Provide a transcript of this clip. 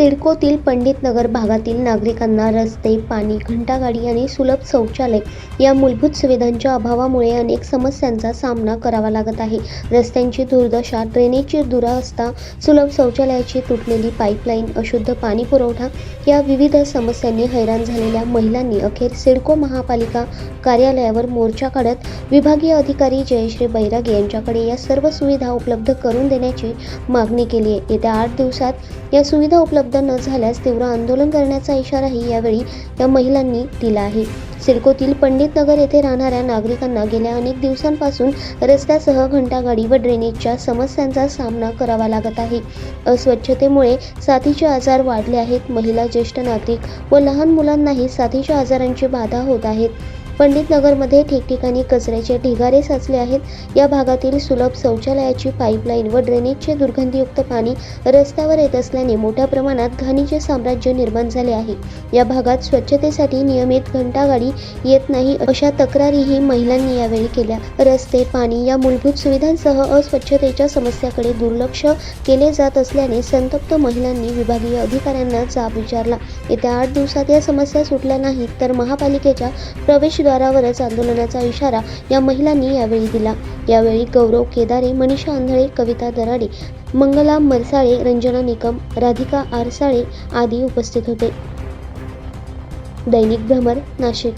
सिडकोतील पंडितनगर भागातील नागरिकांना रस्ते पाणी घंटागाडी आणि सुलभ शौचालय या मूलभूत सुविधांच्या अभावामुळे अनेक समस्यांचा सामना करावा लागत आहे. रस्त्यांची दुर्दशा ड्रेनेजची दुरावस्था सुलभ शौचालयाची तुटलेली पाईपलाईन अशुद्ध पाणी पुरवठा या विविध समस्यांनी हैराण झालेल्या महिलांनी अखेर सिडको महापालिका कार्यालयावर मोर्चा काढत विभागीय अधिकारी जयश्री बैरागे यांच्याकडे या सर्व सुविधा उपलब्ध करून देण्याची मागणी केली आहे. येत्या आठ दिवसात या सुविधा उपलब्ध न झाल्यास तीव्र आंदोलन करण्याचा इशाराही यावेळी या महिलांनी दिला आहे. सिडकोतील पंडितनगर येथे राहणाऱ्या नागरिकांना गेल्या अनेक दिवसांपासून रस्त्यासह घंटागाडी व ड्रेनेजच्या समस्यांचा सामना करावा लागत आहे. अस्वच्छतेमुळे साथीचे आजार वाढले आहेत. महिला ज्येष्ठ नागरिक व लहान मुलांनाही साथीच्या आजारांची बाधा होत आहेत. पंडितनगरमध्ये ठिकठिकाणी कचऱ्याचे ढिगारे साचले आहेत. या भागातील सुलभ शौचालयाची पाईपलाईन व ड्रेनेजचे दुर्गंधीयुक्त पाणी रस्त्यावर येत असल्याने मोठ्या प्रमाणात घाणीचे साम्राज्य निर्माण झाले आहे. या भागात स्वच्छतेसाठी नियमित घंटागाडी येत नाही अशा तक्रारीही महिलांनी यावेळी केल्या. रस्ते पाणी या मूलभूत सुविधांसह अस्वच्छतेच्या समस्याकडे दुर्लक्ष केले जात असल्याने संतप्त महिलांनी विभागीय अधिकाऱ्यांना जाब विचारला. येत्या आठ दिवसात या समस्या सुटल्या नाहीत तर महापालिकेच्या प्रवेशद्वारावरच आंदोलनाचा इशारा या महिलांनी यावेळी दिला. यावेळी गौरव केदारे मनीषा आंधळे कविता दराडे मंगला मरसाळे रंजना निकम राधिका आरसाळे आदी उपस्थित होते. दैनिक भ्रमर नाशिक.